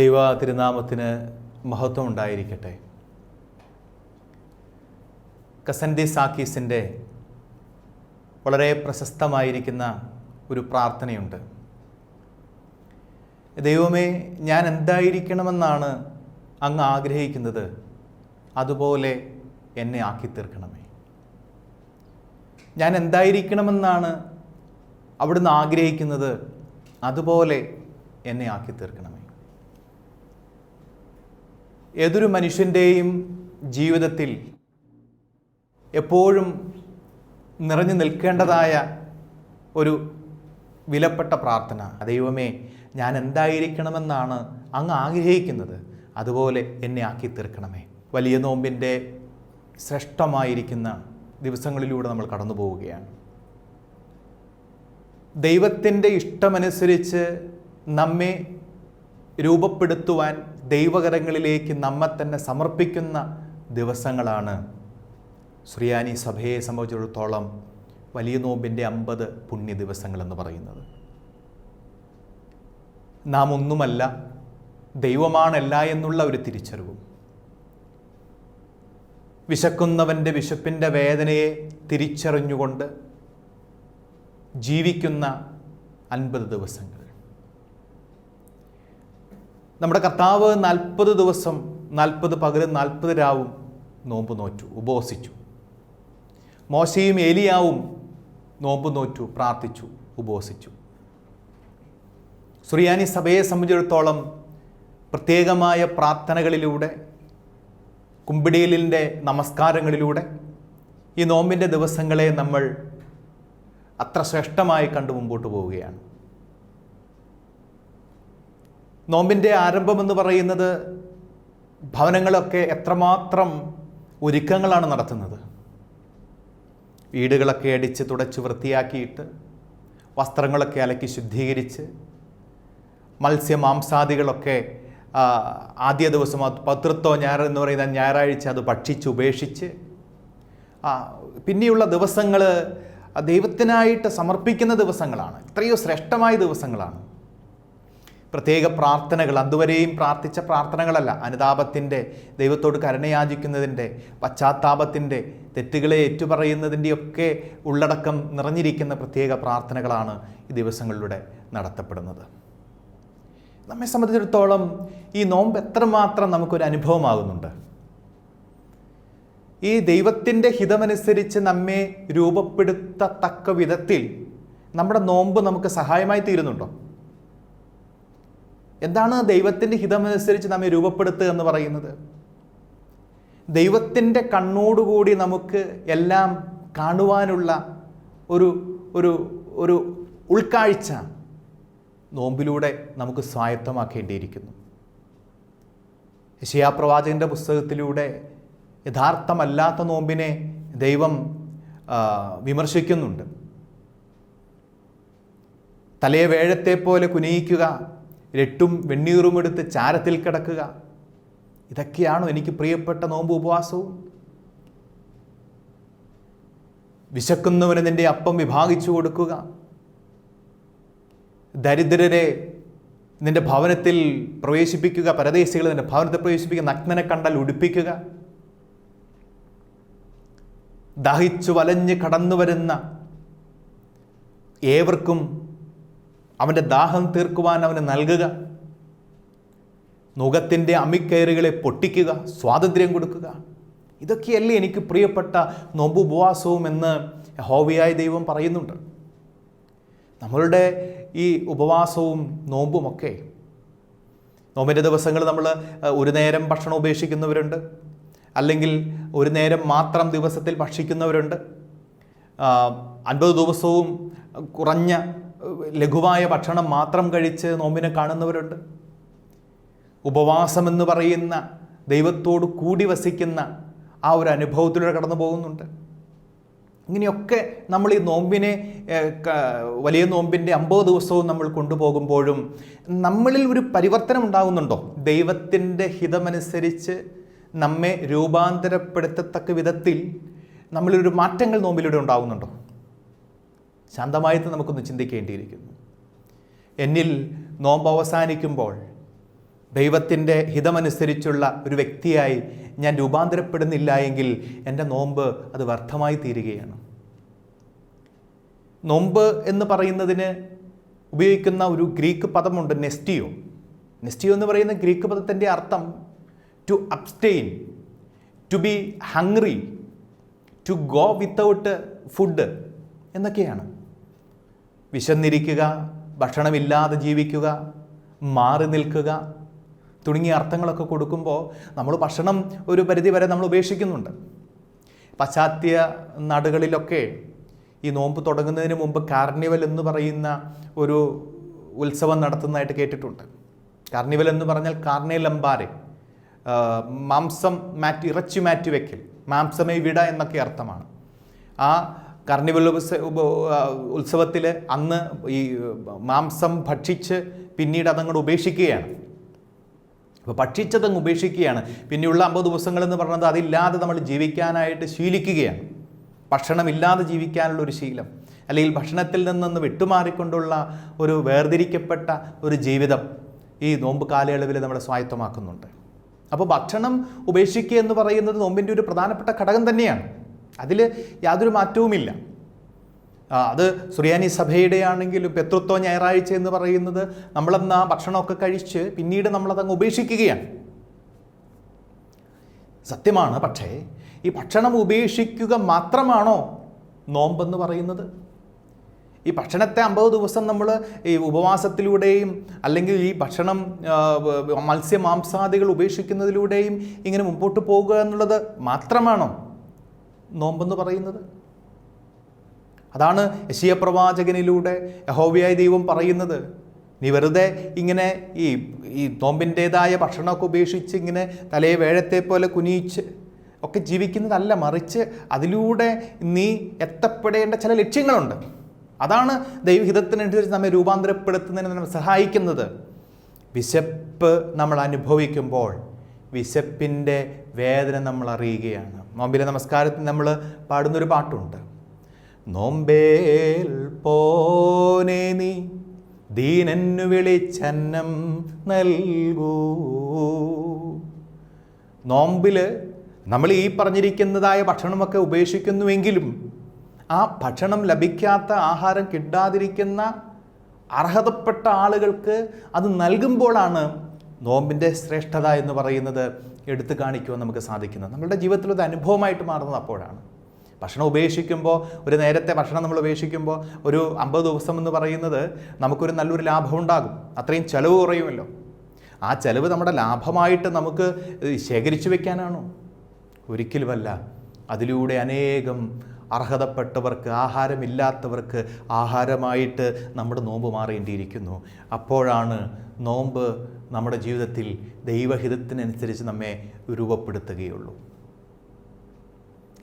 ദൈവ തിരുനാമത്തിന് മഹത്വം ഉണ്ടായിരിക്കട്ടെ കസൻഡി സാക്കീസിന്റെ വളരെ പ്രശസ്തമായിരിക്കുന്ന ഒരു പ്രാർത്ഥനയുണ്ട്. ദൈവമേ ഞാൻ എന്തായിരിക്കണമെന്നാണ് അങ്ങ് ആഗ്രഹിക്കുന്നത്. അതുപോലെ എന്നെ ആക്കി തീർക്കണമേ ഞാൻ എന്തായിരിക്കണമെന്നാണ് അവിടുന്ന് ആഗ്രഹിക്കുന്നത്. അതുപോലെ എന്നെ ആക്കി തീർക്കണമേ ഏതൊരു മനുഷ്യന്റെയും ജീവിതത്തിൽ എപ്പോഴും നിറഞ്ഞു നിൽക്കേണ്ടതായ ഒരു വിലപ്പെട്ട പ്രാർത്ഥന. ദൈവമേ ഞാൻ എന്തായിരിക്കണമെന്നാണ് അങ്ങ് ആഗ്രഹിക്കുന്നത്. അതുപോലെ എന്നെ ആക്കി തീർക്കണമേ വലിയ നോമ്പിന്റെ ശ്രേഷ്ഠമായിരിക്കുന്ന ദിവസങ്ങളിലൂടെ നമ്മൾ കടന്നു പോവുകയാണ്. ദൈവത്തിന്റെ ഇഷ്ടമനുസരിച്ച് നമ്മെ രൂപപ്പെടുത്തുവാൻ ദൈവകരങ്ങളിലേക്ക് നമ്മെ തന്നെ സമർപ്പിക്കുന്ന ദിവസങ്ങളാണ്. ശ്രീയാനി സഭയെ സംബന്ധിച്ചിടത്തോളം വലിയ നോമ്പിന്റെ അമ്പത് പുണ്യ ദിവസങ്ങളെന്ന് പറയുന്നത്. നാം ഒന്നുമല്ല ദൈവമാണല്ല എന്നുള്ള ഒരു തിരിച്ചറിവും. വിശക്കുന്നവന്റെ വിശപ്പിന്റെ വേദനയെ തിരിച്ചറിഞ്ഞുകൊണ്ട് ജീവിക്കുന്ന അൻപത് ദിവസങ്ങൾ. നമ്മുടെ കർത്താവ് നാൽപ്പത് ദിവസം നാൽപ്പത് പകലും നാൽപ്പത് രാവും നോമ്പ് നോറ്റു ഉപവസിച്ചു. മോശയും ഏലിയാവും നോമ്പ് നോറ്റു പ്രാർത്ഥിച്ചു ഉപവസിച്ചു. സുറിയാനി സഭയെ സംബന്ധിച്ചിടത്തോളം പ്രത്യേകമായ പ്രാർത്ഥനകളിലൂടെ കുമ്പിടിയലിന്റെ നമസ്കാരങ്ങളിലൂടെ ഈ നോമ്പിന്റെ ദിവസങ്ങളെ നമ്മൾ അത്ര ശ്രേഷ്ഠമായി കണ്ടു മുമ്പോട്ട് പോവുകയാണ്. നോമ്പിന്റെ ആരംഭമെന്ന് പറയുന്നത് ഭവനങ്ങളൊക്കെ എത്രമാത്രം ഒരുക്കങ്ങളാണ് നടത്തുന്നത്. വീടുകളൊക്കെ അടിച്ച് തുടച്ച് വൃത്തിയാക്കിയിട്ട് വസ്ത്രങ്ങളൊക്കെ അലക്കി ശുദ്ധീകരിച്ച് മത്സ്യമാംസാദികളൊക്കെ ആദ്യ ദിവസം പത്രത്തോ ഞായർ എന്ന് പറയുന്ന ഞായറാഴ്ച അത് ഭക്ഷിച്ച് ഉപേക്ഷിച്ച് പിന്നെയുള്ള ദിവസങ്ങൾ ദൈവത്തിനായിട്ട് സമർപ്പിക്കുന്ന ദിവസങ്ങളാണ്. എത്രയോ ശ്രേഷ്ഠമായ ദിവസങ്ങളാണ്. പ്രത്യേക പ്രാർത്ഥനകൾ അതുവരെയും പ്രാർത്ഥിച്ച പ്രാർത്ഥനകളല്ല. അനുതാപത്തിന്റെ ദൈവത്തോട് കരുണയാചിക്കുന്നതിന്റെ പശ്ചാത്താപത്തിന്റെ തെറ്റുകളെ ഏറ്റുപറയുന്നതിന്റെയൊക്കെ ഉള്ളടക്കം നിറഞ്ഞിരിക്കുന്ന പ്രത്യേക പ്രാർത്ഥനകളാണ് ഈ ദിവസങ്ങളിലൂടെ നടത്തപ്പെടുന്നത്. നമ്മെ സംബന്ധിച്ചിടത്തോളം ഈ നോമ്പ് എത്രമാത്രം നമുക്കൊരു അനുഭവമാകുന്നുണ്ട്. ഈ ദൈവത്തിന്റെ ഹിതമനുസരിച്ച് നമ്മെ രൂപപ്പെടുത്തത്തക്ക വിധത്തിൽ നമ്മുടെ നോമ്പ് നമുക്ക് സഹായമായി തീരുന്നുണ്ടോ? എന്താണ് ദൈവത്തിന്റെ ഹിതമനുസരിച്ച് നമ്മെ രൂപപ്പെടുത്തുക എന്ന് പറയുന്നത്? ദൈവത്തിന്റെ കണ്ണോടുകൂടി നമുക്ക് എല്ലാം കാണുവാനുള്ള ഒരു ഒരു ഒരു ഉൾക്കാഴ്ച നോമ്പിലൂടെ നമുക്ക് സ്വായത്തമാക്കേണ്ടിയിരിക്കുന്നു. യശയാപ്രവാചകന്റെ പുസ്തകത്തിലൂടെ യഥാർത്ഥമല്ലാത്ത നോമ്പിനെ ദൈവം വിമർശിക്കുന്നുണ്ട്. തലയെ വേഴത്തെ പോലെ കുനിയിക്കുക രട്ടും വെണ്ണീറും എടുത്ത് ചാരത്തിൽ കിടക്കുക. ഇതൊക്കെയാണോ എനിക്ക് പ്രിയപ്പെട്ട നോമ്പ് ഉപവാസവും? വിശക്കുന്നവന് നിന്റെ അപ്പം വിഭാഗിച്ചു കൊടുക്കുക. ദരിദ്രരെ നിന്റെ ഭവനത്തിൽ പ്രവേശിപ്പിക്കുക പരദേശികളെ നിന്റെ ഭവനത്തിൽ പ്രവേശിപ്പിക്കുക നഗ്നനെ കണ്ടാൽ ഉടുപ്പിക്കുക. ദഹിച്ചു വലഞ്ഞ് കടന്നു വരുന്ന ഏവർക്കും അവന്റെ ദാഹം തീർക്കുവാൻ അവന് നൽകുക. നുഖത്തിന്റെ അമിക്കയറുകളെ പൊട്ടിക്കുക സ്വാതന്ത്ര്യം കൊടുക്കുക. ഇതൊക്കെയല്ലേ എനിക്ക് പ്രിയപ്പെട്ട നോമ്പുപവാസവും എന്ന് ഹോവിയായ ദൈവം പറയുന്നുണ്ട്. നമ്മളുടെ ഈ ഉപവാസവും നോമ്പുമൊക്കെ നോമ്പിന്റെ ദിവസങ്ങൾ നമ്മൾ ഒരു നേരം ഭക്ഷണം ഉപേക്ഷിക്കുന്നവരുണ്ട്. അല്ലെങ്കിൽ ഒരു നേരം മാത്രം ദിവസത്തിൽ ഭക്ഷിക്കുന്നവരുണ്ട്. അൻപത് ദിവസവും കുറഞ്ഞ ലഘുവായ ഭക്ഷണം മാത്രം കഴിച്ച് നോമ്പിനെ കാണുന്നവരുണ്ട്. ഉപവാസം എന്ന് പറയുന്ന ദൈവത്തോട് കൂടി വസിക്കുന്ന ആ ഒരു അനുഭവത്തിലൂടെ കടന്നു പോകുന്നുണ്ട്. ഇങ്ങനെയൊക്കെ നമ്മൾ ഈ നോമ്പിനെ വലിയ നോമ്പിന്റെ അമ്പത് ദിവസവും നമ്മൾ കൊണ്ടുപോകുമ്പോഴും നമ്മളിൽ ഒരു പരിവർത്തനം ഉണ്ടാകുന്നുണ്ടോ? ദൈവത്തിന്റെ ഹിതമനുസരിച്ച് നമ്മെ രൂപാന്തരപ്പെടുത്തത്തക്ക വിധത്തിൽ നമ്മളിലൊരു മാറ്റങ്ങൾ നോമ്പിലൂടെ ഉണ്ടാകുന്നുണ്ടോ? ശാന്തമായിട്ട് നമുക്കൊന്ന് ചിന്തിക്കേണ്ടിയിരിക്കുന്നു. എന്നിൽ നോമ്പ് അവസാനിക്കുമ്പോൾ ദൈവത്തിന്റെ ഹിതമനുസരിച്ചുള്ള ഒരു വ്യക്തിയായി ഞാൻ രൂപാന്തരപ്പെടുന്നില്ല എങ്കിൽ എന്റെ നോമ്പ് അത് വ്യർത്ഥമായി തീരുകയാണ്. നോമ്പ് എന്ന് പറയുന്നതിന് ഉപയോഗിക്കുന്ന ഒരു ഗ്രീക്ക് പദമുണ്ട് നെസ്റ്റിയോ. നെസ്റ്റിയോ എന്ന് പറയുന്ന ഗ്രീക്ക് പദത്തിന്റെ അർത്ഥം to abstain to be hungry to go without food എന്നൊക്കെയാണ്. വിശന്നിരിക്കുക ഭക്ഷണമില്ലാതെ ജീവിക്കുക മാറി നിൽക്കുക തുടങ്ങിയ അർത്ഥങ്ങളൊക്കെ കൊടുക്കുമ്പോൾ നമ്മൾ ഭക്ഷണം ഒരു പരിധി വരെ നമ്മൾ ഉപേക്ഷിക്കുന്നുണ്ട്. പശ്ചാത്യ നാടുകളിലൊക്കെ ഈ നോമ്പ് തുടങ്ങുന്നതിന് മുമ്പ് കാർണിവൽ എന്ന് പറയുന്ന ഒരു ഉത്സവം നടത്തുന്നതായിട്ട് കേട്ടിട്ടുണ്ട്. കാർണിവൽ എന്ന് പറഞ്ഞാൽ കാർണേലംബാരെ ലംബാരെ മാംസം മാറ്റി ഇറച്ചി മാറ്റി വയ്ക്കൽ മാംസമേ വിട എന്നൊക്കെ അർത്ഥമാണ്. ആ കാർണിവൽ ഉത്സവത്തിൽ അന്ന് ഈ മാംസം ഭക്ഷിച്ച് പിന്നീട് അതങ്ങോട്ട് ഉപേക്ഷിക്കുകയാണ്. അപ്പോൾ ഭക്ഷിച്ചതങ്ങ് ഉപേക്ഷിക്കുകയാണ്. പിന്നെയുള്ള അമ്പത് ദിവസങ്ങൾ എന്ന് പറയുന്നത് അതില്ലാതെ നമ്മൾ ജീവിക്കാനായിട്ട് ശീലിക്കുകയാണ്. ഭക്ഷണമില്ലാതെ ജീവിക്കാനുള്ള ഒരു ശീലം. അല്ലെങ്കിൽ ഭക്ഷണത്തിൽ നിന്നൊന്ന് വിട്ടുമാറിക്കൊണ്ടുള്ള ഒരു വേർതിരിക്കപ്പെട്ട ഒരു ജീവിതം ഈ നോമ്പ് കാലയളവിൽ നമ്മൾ സ്വായത്തമാക്കുന്നുണ്ട്. അപ്പോൾ ഭക്ഷണം ഉപേക്ഷിക്കുക എന്ന് പറയുന്നത് നോമ്പിന്റെ ഒരു പ്രധാനപ്പെട്ട ഘടകം തന്നെയാണ്. അതിൽ യാതൊരു മാറ്റവുമില്ല. അത് സുറിയാനി സഭയുടെ ആണെങ്കിലും പെത്രുത്വ ഞായറാഴ്ച എന്ന് പറയുന്നത് നമ്മളെന്ന് ആ ഭക്ഷണമൊക്കെ കഴിച്ച് പിന്നീട് നമ്മളതങ്ങ് ഉപേക്ഷിക്കുകയാണ്. സത്യമാണ് പക്ഷേ ഈ ഭക്ഷണം ഉപേക്ഷിക്കുക മാത്രമാണോ നോമ്പെന്ന് പറയുന്നത്? ഈ ഭക്ഷണത്തെ അമ്പത് ദിവസം നമ്മൾ ഈ ഉപവാസത്തിലൂടെയും അല്ലെങ്കിൽ ഈ ഭക്ഷണം മത്സ്യമാംസാദികൾ ഉപേക്ഷിക്കുന്നതിലൂടെയും ഇങ്ങനെ മുമ്പോട്ട് പോകുക എന്നുള്ളത് മാത്രമാണോ നോമ്പെന്ന് പറയുന്നത്? അതാണ് യശിയ പ്രവാചകനിലൂടെ യഹോവയായ ദൈവം പറയുന്നത്. നീ വെറുതെ ഇങ്ങനെ ഈ ഈ നോമ്പിന്റേതായ ഭക്ഷണമൊക്കെ ഉപേക്ഷിച്ച് ഇങ്ങനെ തലയെ വേഴത്തെ പോലെ കുനിയിച്ച് ഒക്കെ ജീവിക്കുന്നതല്ല മറിച്ച് അതിലൂടെ നീ എത്തപ്പെടേണ്ട ചില ലക്ഷ്യങ്ങളുണ്ട്. അതാണ് ദൈവഹിതത്തിനനുസരിച്ച് നമ്മെ രൂപാന്തരപ്പെടുത്തുന്നതിന് നമ്മെ സഹായിക്കുന്നത്. വിശപ്പ് നമ്മൾ അനുഭവിക്കുമ്പോൾ വിശപ്പിന്റെ വേദന നമ്മൾ അറിയുകയാണ്. നോമ്പിലെ നമസ്കാരത്തിൽ നമ്മൾ പാടുന്നൊരു പാട്ടുണ്ട്. നോമ്പേൽ പോനെ നീ ദീനന്നു വിളിച്ചന്നം നൽകൂ. നോമ്പിൽ നമ്മൾ ഈ പറഞ്ഞിരിക്കുന്നതായ ഭക്ഷണമൊക്കെ ഉപേക്ഷിക്കുന്നുവെങ്കിലും ആ ഭക്ഷണം ലഭിക്കാത്ത ആഹാരം കിട്ടാതിരിക്കുന്ന അർഹതപ്പെട്ട ആളുകൾക്ക് അത് നൽകുമ്പോഴാണ് നോമ്പിന്റെ ശ്രേഷ്ഠത എന്ന് പറയുന്നത് എടുത്തു കാണിക്കുവാൻ നമുക്ക് സാധിക്കുന്നത് നമ്മളുടെ ജീവിതത്തിൽ ഒരു അനുഭവമായിട്ട് മാറുന്നത് അപ്പോഴാണ്. ഭക്ഷണം ഉപേക്ഷിക്കുമ്പോൾ ഒരു നേരത്തെ ഭക്ഷണം നമ്മൾ ഉപേക്ഷിക്കുമ്പോൾ ഒരു അമ്പത് ദിവസം എന്ന് പറയുന്നത് നമുക്കൊരു നല്ലൊരു ലാഭം ഉണ്ടാകും. അത്രയും ചിലവ് കുറയുമല്ലോ. ആ ചിലവ് നമ്മുടെ ലാഭമായിട്ട് നമുക്ക് ശേഖരിച്ചു വെക്കാനാണോ? ഒരിക്കലുമല്ല. അതിലൂടെ അനേകം അർഹതപ്പെട്ടവർക്ക് ആഹാരമില്ലാത്തവർക്ക് ആഹാരമായിട്ട് നമ്മുടെ നോമ്പ് മാറേണ്ടിയിരിക്കുന്നു. അപ്പോഴാണ് നോമ്പ് നമ്മുടെ ജീവിതത്തിൽ ദൈവഹിതത്തിനനുസരിച്ച് നമ്മെ രൂപപ്പെടുത്തുകയുള്ളൂ.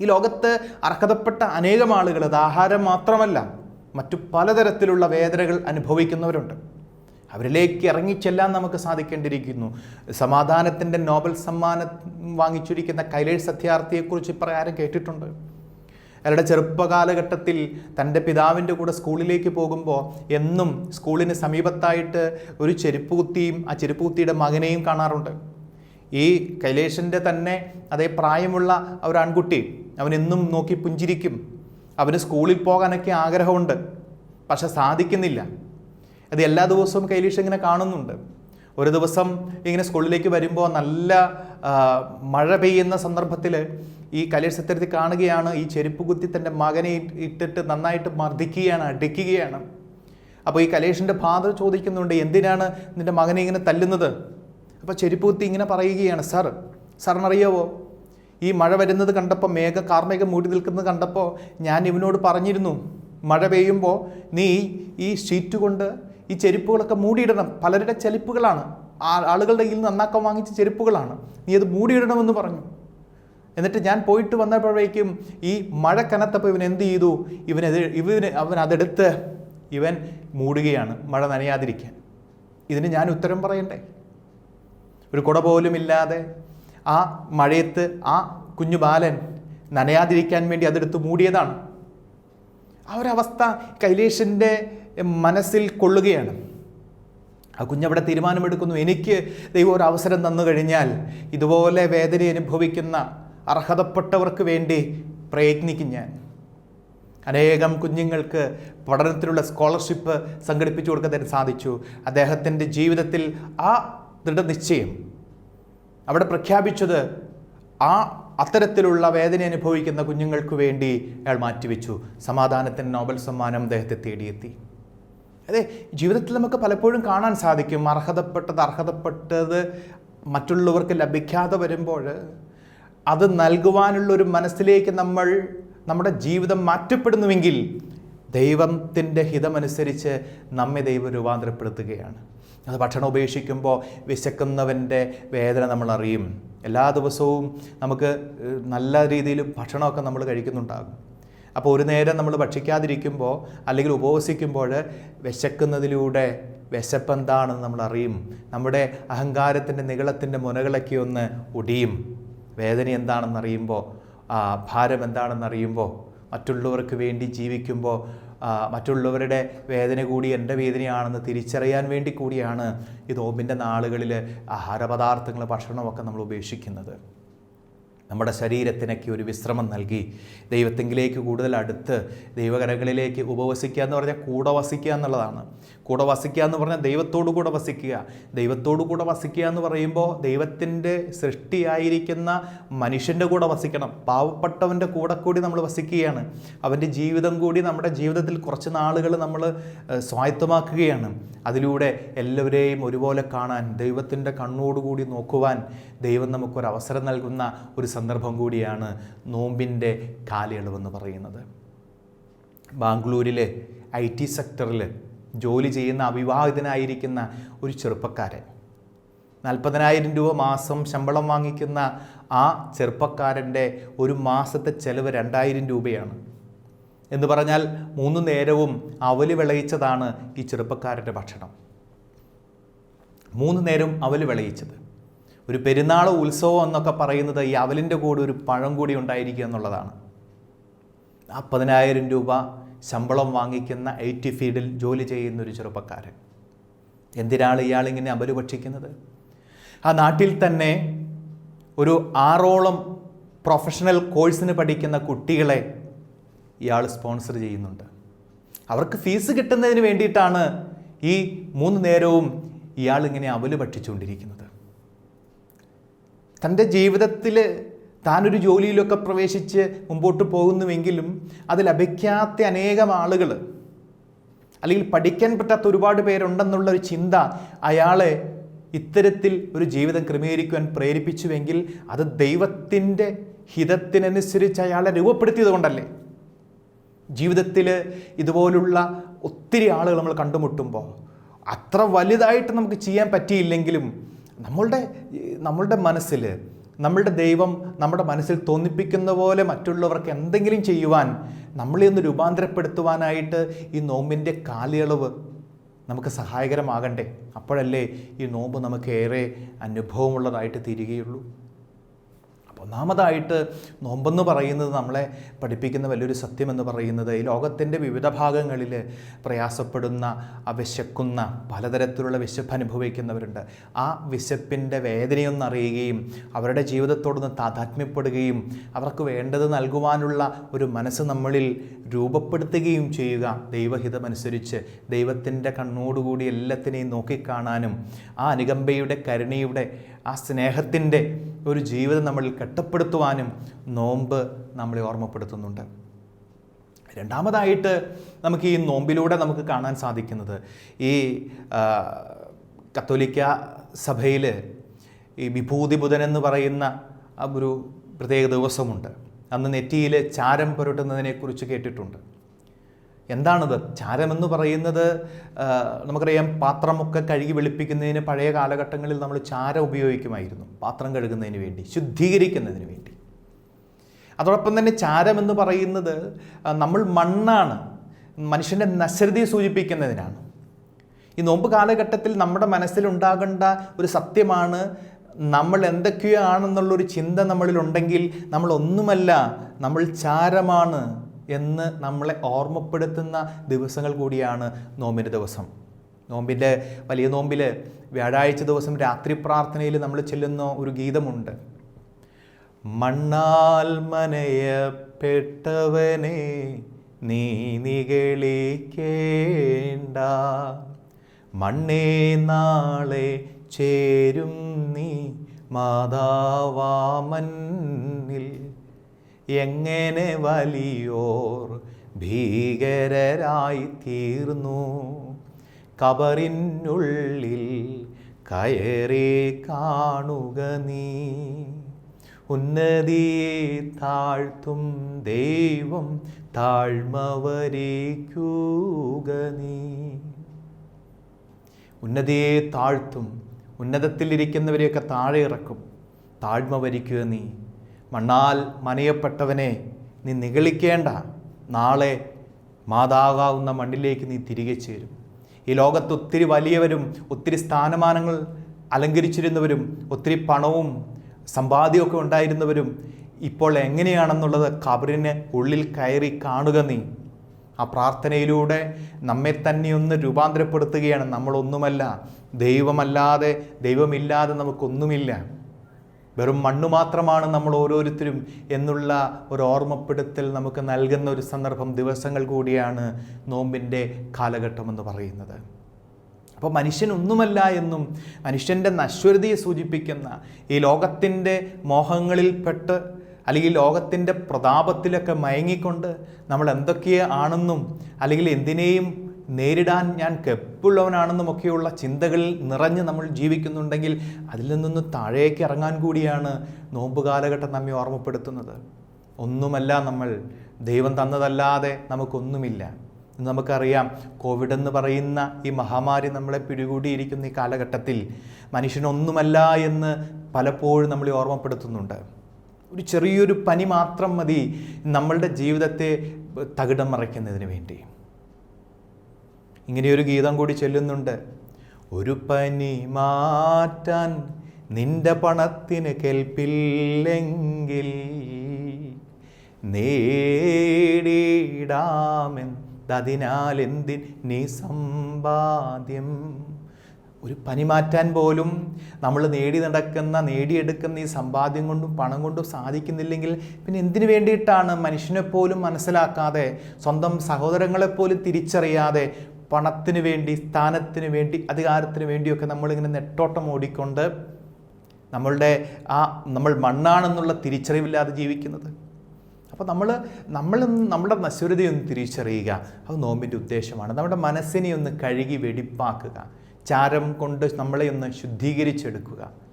ഈ ലോകത്ത് അർഹതപ്പെട്ട അനേകം ആളുകൾ അത് ആഹാരം മാത്രമല്ല മറ്റു പലതരത്തിലുള്ള വേദനകൾ അനുഭവിക്കുന്നവരുണ്ട്. അവരിലേക്ക് ഇറങ്ങിച്ചെല്ലാൻ നമുക്ക് സാധിക്കേണ്ടിയിരിക്കുന്നു. സമാധാനത്തിന്റെ നോബൽ സമ്മാനം വാങ്ങിച്ചിരിക്കുന്ന കൈലേഷ് സത്യാർത്ഥിയെക്കുറിച്ച് ഇപ്രകാരം കേട്ടിട്ടുണ്ട്. അയാളുടെ ചെറുപ്പകാലഘട്ടത്തിൽ തന്റെ പിതാവിന്റെ കൂടെ സ്കൂളിലേക്ക് പോകുമ്പോൾ എന്നും സ്കൂളിന് സമീപത്തായിട്ട് ഒരു ചെരുപ്പ് കുത്തിയും ആ ചെരുപ്പ് കുത്തിയുടെ മകനെയും കാണാറുണ്ട്. ഈ കൈലേഷിന്റെ തന്നെ അതേ പ്രായമുള്ള ഒരു ആൺകുട്ടി അവൻ എന്നും നോക്കി പുഞ്ചിരിക്കും. അവന് സ്കൂളിൽ പോകാനൊക്കെ ആഗ്രഹമുണ്ട് പക്ഷെ സാധിക്കുന്നില്ല. അത് എല്ലാ ദിവസവും കൈലേഷ് ഇങ്ങനെ കാണുന്നുണ്ട്. ഒരു ദിവസം ഇങ്ങനെ സ്കൂളിലേക്ക് വരുമ്പോൾ നല്ല മഴ പെയ്യുന്ന സന്ദർഭത്തിൽ ഈ കലേഷ് സത്യത്തിൽ കാണുകയാണ് ഈ ചെരുപ്പ് കുത്തി തന്റെ മകനെ ഇട്ടിട്ട് നന്നായിട്ട് മർദ്ദിക്കുകയാണ് അടിക്കുകയാണ്. അപ്പോൾ ഈ കലേഷിന്റെ ഫാദർ ചോദിക്കുന്നുണ്ട് എന്തിനാണ് നിന്റെ മകനെ ഇങ്ങനെ തല്ലുന്നത്? അപ്പോൾ ചെരുപ്പ് കുത്തി ഇങ്ങനെ പറയുകയാണ് സർ സാറിനറിയാവോ ഈ മഴ വരുന്നത് കണ്ടപ്പോൾ മേഘ കാർമേഘം മൂടി നിൽക്കുന്നത് കണ്ടപ്പോൾ ഞാൻ ഇവനോട് പറഞ്ഞിരുന്നു മഴ പെയ്യുമ്പോൾ നീ ഈ ഷീറ്റ് കൊണ്ട് ഈ ചെരുപ്പുകളൊക്കെ മൂടിയിടണം. പലരുടെ ചെലിപ്പുകളാണ്. ആളുകളുടെ കയ്യിൽ നിന്ന് നന്നാക്കാൻ വാങ്ങിച്ച ചെരുപ്പുകളാണ്. നീ അത് മൂടിയിടണമെന്ന് പറഞ്ഞു. എന്നിട്ട് ഞാൻ പോയിട്ട് വന്നപ്പോഴേക്കും ഈ മഴ കനത്തപ്പോൾ ഇവൻ എന്ത് ചെയ്തു? ഇവനത് ഇവന് അവൻ അതെടുത്ത് ഇവൻ മൂടുകയാണ് മഴ നനയാതിരിക്കാൻ. ഇതിന് ഞാൻ ഉത്തരം പറയണ്ടേ? ഒരു കുട പോലും ഇല്ലാതെ ആ മഴയത്ത് ആ കുഞ്ഞു ബാലൻ നനയാതിരിക്കാൻ വേണ്ടി അതെടുത്ത് മൂടിയതാണ്. ആ ഒരവസ്ഥ കൈലേഷിന്റെ മനസ്സിൽ കൊള്ളുകയാണ്. ആ കുഞ്ഞവിടെ തീരുമാനമെടുക്കുന്നു. എനിക്ക് ദൈവം ഒരു അവസരം തന്നു കഴിഞ്ഞാൽ ഇതുപോലെ വേദന അനുഭവിക്കുന്ന അർഹതപ്പെട്ടവർക്ക് വേണ്ടി പ്രയത്നിക്കും ഞാൻ. അനേകം കുഞ്ഞുങ്ങൾക്ക് പഠനത്തിലുള്ള സ്കോളർഷിപ്പ് സംഘടിപ്പിച്ചു കൊടുക്കുന്നതിന് സാധിച്ചു. അദ്ദേഹത്തിന്റെ ജീവിതത്തിൽ ആ ദൃഢനിശ്ചയം അവിടെ പ്രഖ്യാപിച്ചത് ആ അത്തരത്തിലുള്ള വേദന അനുഭവിക്കുന്ന കുഞ്ഞുങ്ങൾക്ക് വേണ്ടി അയാൾ മാറ്റിവെച്ചു. സമാധാനത്തിന് നോബൽ സമ്മാനം അദ്ദേഹത്തെ തേടിയെത്തി. അതെ ജീവിതത്തിൽ നമുക്ക് പലപ്പോഴും കാണാൻ സാധിക്കും അർഹതപ്പെട്ടത് അർഹതപ്പെട്ടത് മറ്റുള്ളവർക്ക് ലഭിക്കാതെ വരുമ്പോൾ അത് നൽകുവാനുള്ളൊരു മനസ്സിലേക്ക് നമ്മൾ നമ്മുടെ ജീവിതം മാറ്റപ്പെടുന്നുവെങ്കിൽ ദൈവത്തിന്റെ ഹിതമനുസരിച്ച് നമ്മെ ദൈവം രൂപാന്തരപ്പെടുത്തുകയാണ്. അത് ഭക്ഷണം ഉപേക്ഷിക്കുമ്പോൾ വിശക്കുന്നവന്റെ വേദന നമ്മൾ അറിയും. എല്ലാ ദിവസവും നമുക്ക് നല്ല രീതിയിൽ ഭക്ഷണമൊക്കെ നമ്മൾ കഴിക്കുന്നുണ്ടാകും. അപ്പോൾ ഒരു നേരം നമ്മൾ ഭക്ഷിക്കാതിരിക്കുമ്പോൾ അല്ലെങ്കിൽ ഉപവസിക്കുമ്പോൾ വിശക്കുന്നതിലൂടെ വിശപ്പെന്താണെന്ന് നമ്മൾ അറിയും. നമ്മുടെ അഹങ്കാരത്തിന്റെ നികളത്തിന്റെ മുനകളൊക്കെ ഒന്ന് ഒടിയും. വേദന എന്താണെന്നറിയുമ്പോൾ ഭാരം എന്താണെന്നറിയുമ്പോൾ മറ്റുള്ളവർക്ക് വേണ്ടി ജീവിക്കുമ്പോൾ മറ്റുള്ളവരുടെ വേദന കൂടി എന്റെ വേദനയാണെന്ന് തിരിച്ചറിയാൻ വേണ്ടി കൂടിയാണ് ഈ നോമ്പിന്റെ നാളുകളിൽ ആഹാരപദാർത്ഥങ്ങൾ ഭക്ഷണമൊക്കെ നമ്മൾ ഉപേക്ഷിക്കുന്നത്. നമ്മുടെ ശരീരത്തിനൊക്കെ ഒരു വിശ്രമം നൽകി ദൈവത്തെങ്കിലേക്ക് കൂടുതൽ അടുത്ത് ദൈവകരങ്ങളിലേക്ക് ഉപവസിക്കുക എന്ന് പറഞ്ഞാൽ കൂടെ വസിക്കുക എന്നുള്ളതാണ്. കൂടെ വസിക്കുക എന്ന് പറഞ്ഞാൽ ദൈവത്തോടു കൂടെ വസിക്കുക. ദൈവത്തോടു കൂടെ വസിക്കുക എന്ന് പറയുമ്പോൾ ദൈവത്തിന്റെ സൃഷ്ടിയായിരിക്കുന്ന മനുഷ്യന്റെ കൂടെ വസിക്കണം. പാവപ്പെട്ടവന്റെ കൂടെ കൂടി നമ്മൾ വസിക്കുകയാണ്. അവന്റെ ജീവിതം കൂടി നമ്മുടെ ജീവിതത്തിൽ കുറച്ച് നാളുകൾ നമ്മൾ സ്വായത്തമാക്കുകയാണ്. അതിലൂടെ എല്ലാവരെയും ഒരുപോലെ കാണാൻ ദൈവത്തിന്റെ കണ്ണോടുകൂടി നോക്കുവാൻ ദൈവം നമുക്കൊരു അവസരം നൽകുന്ന ഒരു സന്ദർഭം കൂടിയാണ് നോമ്പിന്റെ കാലയളവെന്ന് പറയുന്നത്. ബാംഗ്ലൂരിലെ ഐ ടി സെക്ടറിൽ ജോലി ചെയ്യുന്ന അവിവാഹിതനായിരിക്കുന്ന ഒരു ചെറുപ്പക്കാരൻ. നാൽപ്പതിനായിരം രൂപ മാസം ശമ്പളം വാങ്ങിക്കുന്ന ആ ചെറുപ്പക്കാരന്റെ ഒരു മാസത്തെ ചെലവ് രണ്ടായിരം രൂപയാണ്. എന്ന് പറഞ്ഞാൽ മൂന്ന് നേരവും അവൽ വിളയിച്ചതാണ് ഈ ചെറുപ്പക്കാരന്റെ ഭക്ഷണം. മൂന്ന് നേരം അവൽ വിളയിച്ചത്. ഒരു പെരുന്നാൾ ഉത്സവം എന്നൊക്കെ പറയുന്നത് ഈ അവലിന്റെ കൂടെ ഒരു പഴം കൂടി ഉണ്ടായിരിക്കുക എന്നുള്ളതാണ്. നാൽപ്പതിനായിരം രൂപ ശമ്പളം വാങ്ങിക്കുന്ന ഐ ടി ഫീൽഡിൽ ജോലി ചെയ്യുന്ന ഒരു ചെറുപ്പക്കാരൻ. എന്തിനാണ് ഇയാളിങ്ങനെ അപരുപക്ഷിക്കുന്നത്? ആ നാട്ടിൽ തന്നെ ഒരു ആറോളം പ്രൊഫഷണൽ കോഴ്സിന് പഠിക്കുന്ന കുട്ടികളെ ഇയാൾ സ്പോൺസർ ചെയ്യുന്നുണ്ട്. അവർക്ക് ഫീസ് കിട്ടുന്നതിന് വേണ്ടിയിട്ടാണ് ഈ മൂന്ന് നേരവും ഇയാളിങ്ങനെ അവൽ ഭക്ഷിച്ചുകൊണ്ടിരിക്കുന്നത് തന്റെ ജീവിതത്തിൽ താനൊരു ജോലിയിലൊക്കെ പ്രവേശിച്ച് മുമ്പോട്ട് പോകുന്നുവെങ്കിലും അത് ലഭിക്കാത്ത അനേകം ആളുകൾ അല്ലെങ്കിൽ പഠിക്കാൻ പറ്റാത്ത ഒരുപാട് പേരുണ്ടെന്നുള്ള ഒരു ചിന്ത അയാളെ ഇത്തരത്തിൽ ഒരു ജീവിതം ക്രമീകരിക്കുവാൻ പ്രേരിപ്പിച്ചുവെങ്കിൽ അത് ദൈവത്തിന്റെ ഹിതത്തിനനുസരിച്ച് അയാളെ രൂപപ്പെടുത്തിയത് കൊണ്ടല്ലേ? ജീവിതത്തിൽ ഇതുപോലുള്ള ഒത്തിരി ആളുകൾ നമ്മൾ കണ്ടുമുട്ടുമ്പോൾ അത്ര വലുതായിട്ട് നമുക്ക് ചെയ്യാൻ പറ്റിയില്ലെങ്കിലും നമ്മളുടെ നമ്മളുടെ മനസ്സിൽ നമ്മളുടെ ദൈവം നമ്മുടെ മനസ്സിൽ തോന്നിപ്പിക്കുന്ന പോലെ മറ്റുള്ളവർക്ക് എന്തെങ്കിലും ചെയ്യുവാൻ നമ്മളെ ഒന്ന് രൂപാന്തരപ്പെടുത്തുവാനായിട്ട് ഈ നോമ്പിന്റെ കാലയളവ് നമുക്ക് സഹായകരമാകണ്ടേ. അപ്പോഴല്ലേ ഈ നോമ്പ് നമുക്ക് ഏറെ അനുഭവമുള്ളതായിട്ട് തീരുകയുള്ളൂ. അപ്പോൾ ഒന്നാമതായിട്ട് നോമ്പെന്ന് പറയുന്നത് നമ്മളെ പഠിപ്പിക്കുന്ന വലിയൊരു സത്യമെന്ന് പറയുന്നത് ഈ ലോകത്തിന്റെ വിവിധ ഭാഗങ്ങളിൽ പ്രയാസപ്പെടുന്ന വിശക്കുന്ന പലതരത്തിലുള്ള വിശപ്പ് അനുഭവിക്കുന്നവരുണ്ട്. ആ വിശപ്പിന്റെ വേദനയൊന്നറിയുകയും അവരുടെ ജീവിതത്തോടൊന്ന് താതാത്മ്യപ്പെടുകയും അവർക്ക് വേണ്ടത് നൽകുവാനുള്ള ഒരു മനസ്സ് നമ്മളിൽ രൂപപ്പെടുത്തുകയും ചെയ്യുക. ദൈവഹിതമനുസരിച്ച് ദൈവത്തിന്റെ കണ്ണോടുകൂടി എല്ലാത്തിനെയും നോക്കിക്കാണാനും ആ അനുകമ്പയുടെ കരുണയുടെ ആ സ്നേഹത്തിന്റെ ഒരു ജീവിതം നമ്മളിൽ കെട്ടപ്പെടുത്തുവാനും നോമ്പ് നമ്മളെ ഓർമ്മപ്പെടുത്തുന്നുണ്ട്. രണ്ടാമതായിട്ട് നമുക്ക് ഈ നോമ്പിലൂടെ നമുക്ക് കാണാൻ സാധിക്കുന്നത് ഈ കത്തോലിക്ക സഭയിൽ ഈ വിഭൂതി ബുധൻ എന്ന് പറയുന്ന ഒരു പ്രത്യേക ദിവസമുണ്ട്. അന്ന് നെറ്റിയിൽ ചാരം പുരട്ടുന്നതിനെക്കുറിച്ച് കേട്ടിട്ടുണ്ട്. എന്താണത്? ചാരമെന്ന് പറയുന്നത് നമുക്കറിയാം പാത്രമൊക്കെ കഴുകി വെളുപ്പിക്കുന്നതിന് പഴയ കാലഘട്ടങ്ങളിൽ നമ്മൾ ചാരം ഉപയോഗിക്കുമായിരുന്നു പാത്രം കഴുകുന്നതിന് വേണ്ടി ശുദ്ധീകരിക്കുന്നതിന് വേണ്ടി. അതോടൊപ്പം തന്നെ ചാരം എന്ന് പറയുന്നത് നമ്മൾ മണ്ണാണ് മനുഷ്യന്റെ നശ്വരതയെ സൂചിപ്പിക്കുന്നതിനാണ്. ഈ നോമ്പ് കാലഘട്ടത്തിൽ നമ്മുടെ മനസ്സിലുണ്ടാകേണ്ട ഒരു സത്യമാണ് നമ്മൾ എന്തൊക്കെയാണെന്നുള്ളൊരു ചിന്ത നമ്മളിലുണ്ടെങ്കിൽ നമ്മളൊന്നുമല്ല നമ്മൾ ചാരമാണ്. എന്ന് നമ്മളെ ഓർമ്മപ്പെടുത്തുന്ന ദിവസങ്ങൾ കൂടിയാണ് നോമ്പിന്റെ ദിവസം. നോമ്പിന്റെ വലിയ നോമ്പിൽ വ്യാഴാഴ്ച ദിവസം രാത്രി പ്രാർത്ഥനയിൽ നമ്മൾ ചെല്ലുന്ന ഒരു ഗീതമുണ്ട്. മണ്ണാൽ മനയപ്പെട്ടവനെ നീ നികളിക്കേണ്ട മണ്ണേ നാളെ ചേരും നീ മാതാവാമന്നിൽ എങ്ങനെ വലിയോർ ഭീകരരായി തീർന്നു കബറിനുള്ളിൽ കയറി കാണുക നീ. ഉന്നതിയെ താഴ്ത്തും ദൈവം താഴ്മവരേക്കൂക നീ. ഉന്നതിയെ താഴ്ത്തും ഉന്നതത്തിലിരിക്കുന്നവരെയൊക്കെ താഴെ ഇറക്കും താഴ്മ വരിക്കുക നീ. മണ്ണാൽ മനയപ്പെട്ടവനെ നീ നിഗളിക്കേണ്ട. നാളെ മാതാകാവുന്ന മണ്ണിലേക്ക് നീ തിരികെ ചേരും. ഈ ലോകത്ത് ഒത്തിരി വലിയവരും ഒത്തിരി സ്ഥാനമാനങ്ങൾ അലങ്കരിച്ചിരുന്നവരും ഒത്തിരി പണവും സമ്പാദ്യമൊക്കെ ഉണ്ടായിരുന്നവരും ഇപ്പോൾ എങ്ങനെയാണെന്നുള്ളത് കബറിന് ഉള്ളിൽ കയറി കാണുക നീ. ആ പ്രാർത്ഥനയിലൂടെ നമ്മെ തന്നെ ഒന്ന് രൂപാന്തരപ്പെടുത്തുകയാണ് നമ്മളൊന്നുമല്ല. ദൈവമല്ലാതെ ദൈവമില്ലാതെ നമുക്കൊന്നുമില്ല. വെറും മണ്ണ് മാത്രമാണ് നമ്മൾ ഓരോരുത്തരും എന്നുള്ള ഒരു ഓർമ്മപ്പെടുത്തൽ നമുക്ക് നൽകുന്ന ഒരു സന്ദർഭം ദിവസങ്ങൾ കൂടിയാണ് നോമ്പിന്റെ കാലഘട്ടം എന്ന് പറയുന്നത്. അപ്പോൾ മനുഷ്യൻ ഒന്നുമല്ല എന്നും മനുഷ്യന്റെ നശ്വരതയെ സൂചിപ്പിക്കുന്ന ഈ ലോകത്തിന്റെ മോഹങ്ങളിൽപ്പെട്ട് അല്ലെങ്കിൽ ലോകത്തിന്റെ പ്രതാപത്തിലൊക്കെ മയങ്ങിക്കൊണ്ട് നമ്മൾ എന്തൊക്കെ ആണെന്നും അല്ലെങ്കിൽ എന്തിനേയും നേരിടാൻ ഞാൻ കെപ്പുള്ളവനാണെന്നും ഒക്കെയുള്ള ചിന്തകളിൽ നിറഞ്ഞ് നമ്മൾ ജീവിക്കുന്നുണ്ടെങ്കിൽ അതിൽ നിന്നൊന്ന് താഴേക്ക് ഇറങ്ങാൻ കൂടിയാണ് നോമ്പ് കാലഘട്ടം നമ്മെ ഓർമ്മപ്പെടുത്തുന്നത്. ഒന്നുമല്ല നമ്മൾ ദൈവം തന്നതല്ലാതെ നമുക്കൊന്നുമില്ല. നമുക്കറിയാം കോവിഡ് എന്ന് പറയുന്ന ഈ മഹാമാരി നമ്മളെ പിടികൂടിയിരിക്കുന്ന ഈ കാലഘട്ടത്തിൽ മനുഷ്യനൊന്നുമല്ല എന്ന് പലപ്പോഴും നമ്മളെ ഓർമ്മപ്പെടുത്തുന്നുണ്ട്. ഒരു ചെറിയൊരു പനി മാത്രം മതി നമ്മളുടെ ജീവിതത്തെ തകിടം മറയ്ക്കുന്നതിന് വേണ്ടി. ഇങ്ങനെയൊരു ഗീതം കൂടി ചൊല്ലുന്നുണ്ട്. ഒരു പനി മാറ്റാൻ നിന്റെ പണത്തിന് കെൽപ്പില്ലെങ്കിൽ നേടിയിടാമെന്നതിനാൽ എന്തിൻ നീ സമ്പാദ്യം? ഒരു പനി മാറ്റാൻ പോലും നമ്മൾ നേടി നടക്കുന്ന നേടിയെടുക്കുന്ന ഈ സമ്പാദ്യം കൊണ്ടും പണം കൊണ്ടും സാധിക്കുന്നില്ലെങ്കിൽ പിന്നെ എന്തിനു വേണ്ടിയിട്ടാണ് മനുഷ്യനെ പോലും മനസ്സിലാക്കാതെ സ്വന്തം സഹോദരങ്ങളെപ്പോലും തിരിച്ചറിയാതെ പണത്തിന് വേണ്ടി സ്ഥാനത്തിന് വേണ്ടി അധികാരത്തിന് വേണ്ടിയൊക്കെ നമ്മളിങ്ങനെ നെട്ടോട്ടം ഓടിക്കൊണ്ട് നമ്മളുടെ ആ നമ്മൾ മണ്ണാണെന്നുള്ള തിരിച്ചറിവില്ലാതെ ജീവിക്കുന്നത്. അപ്പോൾ നമ്മൾ നമ്മൾ നമ്മുടെ നശ്വരതയൊന്ന് തിരിച്ചറിയുക. അത് നോമ്പിന്റെ ഉദ്ദേശമാണ്. നമ്മുടെ മനസ്സിനെ ഒന്ന് കഴുകി വെടിപ്പാക്കുക. ചാരം കൊണ്ട് നമ്മളെ ഒന്ന് ശുദ്ധീകരിച്ചെടുക്കുക.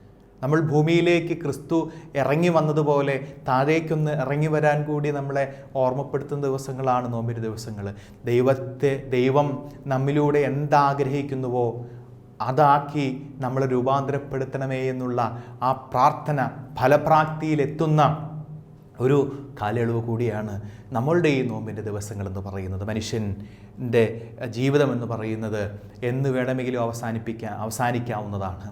നമ്മൾ ഭൂമിയിലേക്ക് ക്രിസ്തു ഇറങ്ങി വന്നതുപോലെ താഴേക്കൊന്ന് ഇറങ്ങി വരാൻ കൂടി നമ്മളെ ഓർമ്മപ്പെടുത്തുന്ന ദിവസങ്ങളാണ് നോമ്പിന്റെ ദിവസങ്ങൾ. ദൈവത്തെ ദൈവം നമ്മിലൂടെ എന്താഗ്രഹിക്കുന്നുവോ അതാക്കി നമ്മളെ രൂപാന്തരപ്പെടുത്തണമേ എന്നുള്ള ആ പ്രാർത്ഥന ഫലപ്രാപ്തിയിലെത്തുന്ന ഒരു കാലയളവ് കൂടിയാണ് നമ്മളുടെ ഈ നോമ്പിന്റെ ദിവസങ്ങൾ എന്ന് പറയുന്നത്. മനുഷ്യന്റെ ജീവിതം എന്ന് പറയുന്നത് എന്ന് വേണമെങ്കിലും അവസാനിപ്പിക്കാൻ അവസാനിക്കാവുന്നതാണ്.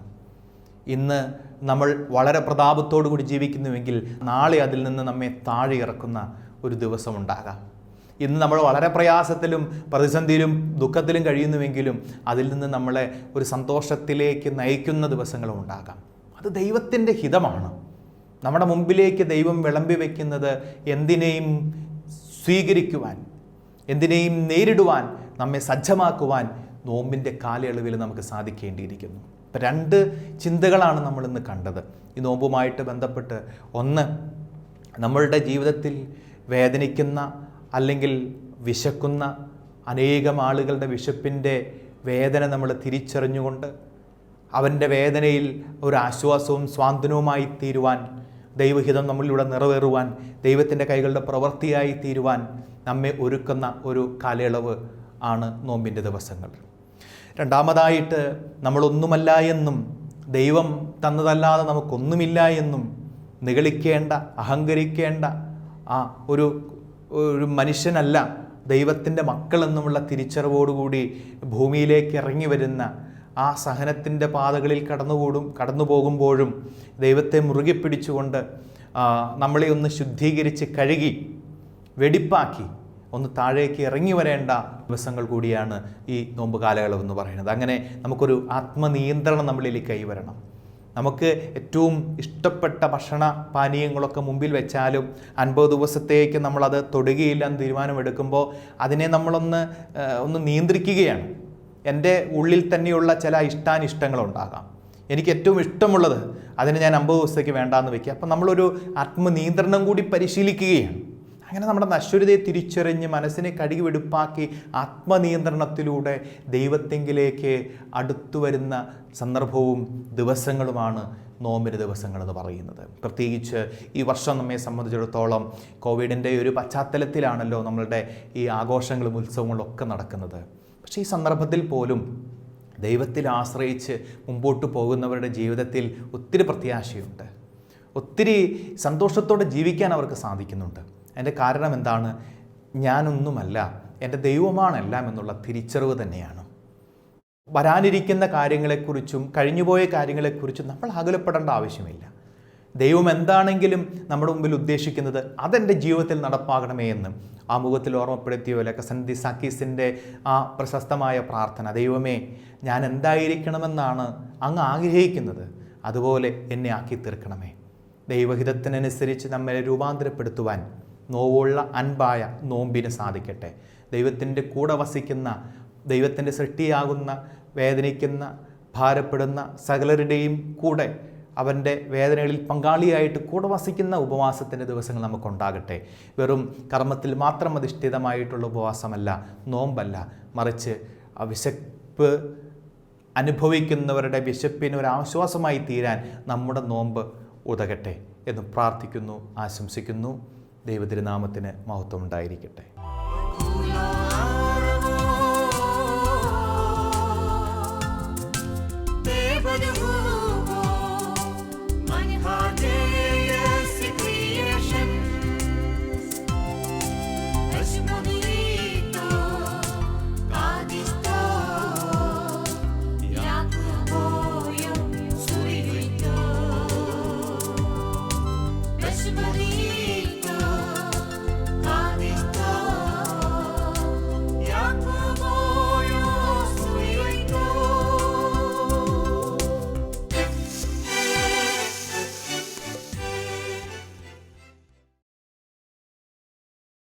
ഇന്ന് നമ്മൾ വളരെ പ്രതാപത്തോടു കൂടി ജീവിക്കുന്നുവെങ്കിൽ നാളെ അതിൽ നിന്ന് നമ്മെ താഴെ ഇറക്കുന്ന ഒരു ദിവസമുണ്ടാകാം. ഇന്ന് നമ്മൾ വളരെ പ്രയാസത്തിലും പ്രതിസന്ധിയിലും ദുഃഖത്തിലും കഴിയുന്നുവെങ്കിലും അതിൽ നിന്ന് നമ്മളെ ഒരു സന്തോഷത്തിലേക്ക് നയിക്കുന്ന ദിവസങ്ങളും ഉണ്ടാകാം. അത് ദൈവത്തിന്റെ ഹിതമാണ്. നമ്മുടെ മുമ്പിലേക്ക് ദൈവം വിളമ്പി വയ്ക്കുന്നത് എന്തിനേയും സ്വീകരിക്കുവാൻ എന്തിനേയും നേരിടുവാൻ നമ്മെ സജ്ജമാക്കുവാൻ നോമ്പിന്റെ കാലയളവിൽ നമുക്ക് സാധിക്കേണ്ടിയിരിക്കുന്നു. ഇപ്പം രണ്ട് ചിന്തകളാണ് നമ്മൾ ഇന്ന് കണ്ടത്. ഈ നോമ്പുമായിട്ട് ബന്ധപ്പെട്ട് ഒന്ന് നമ്മളുടെ ജീവിതത്തിൽ വേദനിക്കുന്ന അല്ലെങ്കിൽ വിശക്കുന്ന അനേകം ആളുകളുടെ വിശപ്പിന്റെ വേദന നമ്മൾ തിരിച്ചറിഞ്ഞുകൊണ്ട് അവന്റെ വേദനയിൽ ഒരു ആശ്വാസവും സ്വാന്തനവുമായി തീരുവാൻ ദൈവഹിതം നമ്മളിലൂടെ നിറവേറുവാൻ ദൈവത്തിന്റെ കൈകളുടെ പ്രവൃത്തിയായി തീരുവാൻ നമ്മെ ഒരുക്കുന്ന ഒരു കാലയളവ് ആണ് നോമ്പിന്റെ ദിവസങ്ങൾ. രണ്ടാമതായിട്ട് നമ്മളൊന്നുമല്ല എന്നും ദൈവം തന്നതല്ലാതെ നമുക്കൊന്നുമില്ല എന്നും നിഗളിക്കേണ്ട അഹങ്കരിക്കേണ്ട ആ ഒരു ഒരു മനുഷ്യനല്ല ദൈവത്തിന്റെ മക്കളെന്നുമുള്ള തിരിച്ചറിവോടുകൂടി ഭൂമിയിലേക്ക് ഇറങ്ങി വരുന്ന ആ സഹനത്തിന്റെ പാതകളിൽ കടന്നുകൂടും കടന്നു പോകുമ്പോഴും ദൈവത്തെ മുറുകെ പിടിച്ചുകൊണ്ട് നമ്മളെ ഒന്ന് ശുദ്ധീകരിച്ച് കഴുകി വെടിപ്പാക്കി ഒന്ന് താഴേക്ക് ഇറങ്ങി വരേണ്ട ദിവസങ്ങൾ കൂടിയാണ് ഈ നോമ്പ് കാലയളവ് എന്ന് പറയുന്നത്. അങ്ങനെ നമുക്കൊരു ആത്മനിയന്ത്രണം നമ്മളിൽ കൈവരണം നമുക്ക് ഏറ്റവും ഇഷ്ടപ്പെട്ട ഭക്ഷണ പാനീയങ്ങളൊക്കെ മുമ്പിൽ വെച്ചാലും അൻപത് ദിവസത്തേക്ക് നമ്മളത് തൊടുകയില്ല എന്ന് തീരുമാനമെടുക്കുമ്പോൾ അതിനെ നമ്മളൊന്ന് ഒന്ന് നിയന്ത്രിക്കുകയാണ്. എന്റെ ഉള്ളിൽ തന്നെയുള്ള ചില ഇഷ്ടാനിഷ്ടങ്ങളുണ്ടാകാം. എനിക്ക് ഏറ്റവും ഇഷ്ടമുള്ളത് അതിന് ഞാൻ അമ്പത് ദിവസത്തേക്ക് വേണ്ടാന്ന് വെക്കുക. അപ്പം നമ്മളൊരു ആത്മനിയന്ത്രണം കൂടി പരിശീലിക്കുകയാണ്. അങ്ങനെ നമ്മുടെ നശ്വരതയെ തിരിച്ചറിഞ്ഞ് മനസ്സിനെ കഴുകി വെടുപ്പാക്കി ആത്മനിയന്ത്രണത്തിലൂടെ ദൈവത്തെങ്കിലേക്ക് അടുത്തു വരുന്ന സന്ദർഭവും ദിവസങ്ങളുമാണ് നോമ്പിന് ദിവസങ്ങളെന്ന് പറയുന്നത്. പ്രത്യേകിച്ച് ഈ വർഷം നമ്മെ സംബന്ധിച്ചിടത്തോളം കോവിഡിന്റെ ഒരു പശ്ചാത്തലത്തിലാണല്ലോ നമ്മളുടെ ഈ ആഘോഷങ്ങളും ഉത്സവങ്ങളും ഒക്കെ നടക്കുന്നത്. പക്ഷേ ഈ സന്ദർഭത്തിൽ പോലും ദൈവത്തിൽ ആശ്രയിച്ച് മുമ്പോട്ട് പോകുന്നവരുടെ ജീവിതത്തിൽ ഒത്തിരി പ്രത്യാശയുണ്ട്. ഒത്തിരി സന്തോഷത്തോടെ ജീവിക്കാൻ അവർക്ക് സാധിക്കുന്നുണ്ട്. അതിന്റെ കാരണം എന്താണ്? ഞാനൊന്നുമല്ല. എന്റെ ദൈവമാണ് എല്ലാം എന്നുള്ള തിരിച്ചറിവ് തന്നെയാണ്. വരാനിരിക്കുന്ന കാര്യങ്ങളെക്കുറിച്ചും കഴിഞ്ഞുപോയ കാര്യങ്ങളെക്കുറിച്ചും നമ്മൾ അകലപ്പെടേണ്ട ആവശ്യമില്ല. ദൈവം എന്താണെങ്കിലും നമ്മുടെ മുമ്പിൽ ഉദ്ദേശിക്കുന്നത് അതെന്റെ ജീവിതത്തിൽ നടപ്പാകണമേ എന്ന്. ആ മുഖത്തിൽ ഓർമ്മപ്പെടുത്തിയ പോലെ കസന്തി സാക്കീസിന്റെ ആ പ്രശസ്തമായ പ്രാർത്ഥന ദൈവമേ ഞാൻ എന്തായിരിക്കണമെന്നാണ് അങ്ങ് ആഗ്രഹിക്കുന്നത്. അതുപോലെ എന്നെ ആക്കി തീർക്കണമേ ദൈവഹിതത്തിനനുസരിച്ച് നമ്മളെ രൂപാന്തരപ്പെടുത്തുവാൻ നോവുള്ള അൻപായ നോമ്പിന് സാധിക്കട്ടെ. ദൈവത്തിന്റെ കൂടെ വസിക്കുന്ന ദൈവത്തിന്റെ സൃഷ്ടിയാകുന്ന വേദനിക്കുന്ന ഭാരപ്പെടുന്ന സകലരുടെയും കൂടെ അവന്റെ വേദനകളിൽ പങ്കാളിയായിട്ട് കൂടെ വസിക്കുന്ന ഉപവാസത്തിന്റെ ദിവസങ്ങൾ നമുക്കുണ്ടാകട്ടെ. വെറും കർമ്മത്തിൽ മാത്രം അധിഷ്ഠിതമായിട്ടുള്ള ഉപവാസമല്ല നോമ്പല്ല. മറിച്ച് വിശപ്പ് അനുഭവിക്കുന്നവരുടെ വിശപ്പിന് ഒരു ആശ്വാസമായി തീരാൻ നമ്മുടെ നോമ്പ് ഉതകട്ടെ എന്ന് പ്രാർത്ഥിക്കുന്നു ആശംസിക്കുന്നു. ദൈവതിരുനാമത്തിന് മഹത്വം ഉണ്ടായിരിക്കട്ടെ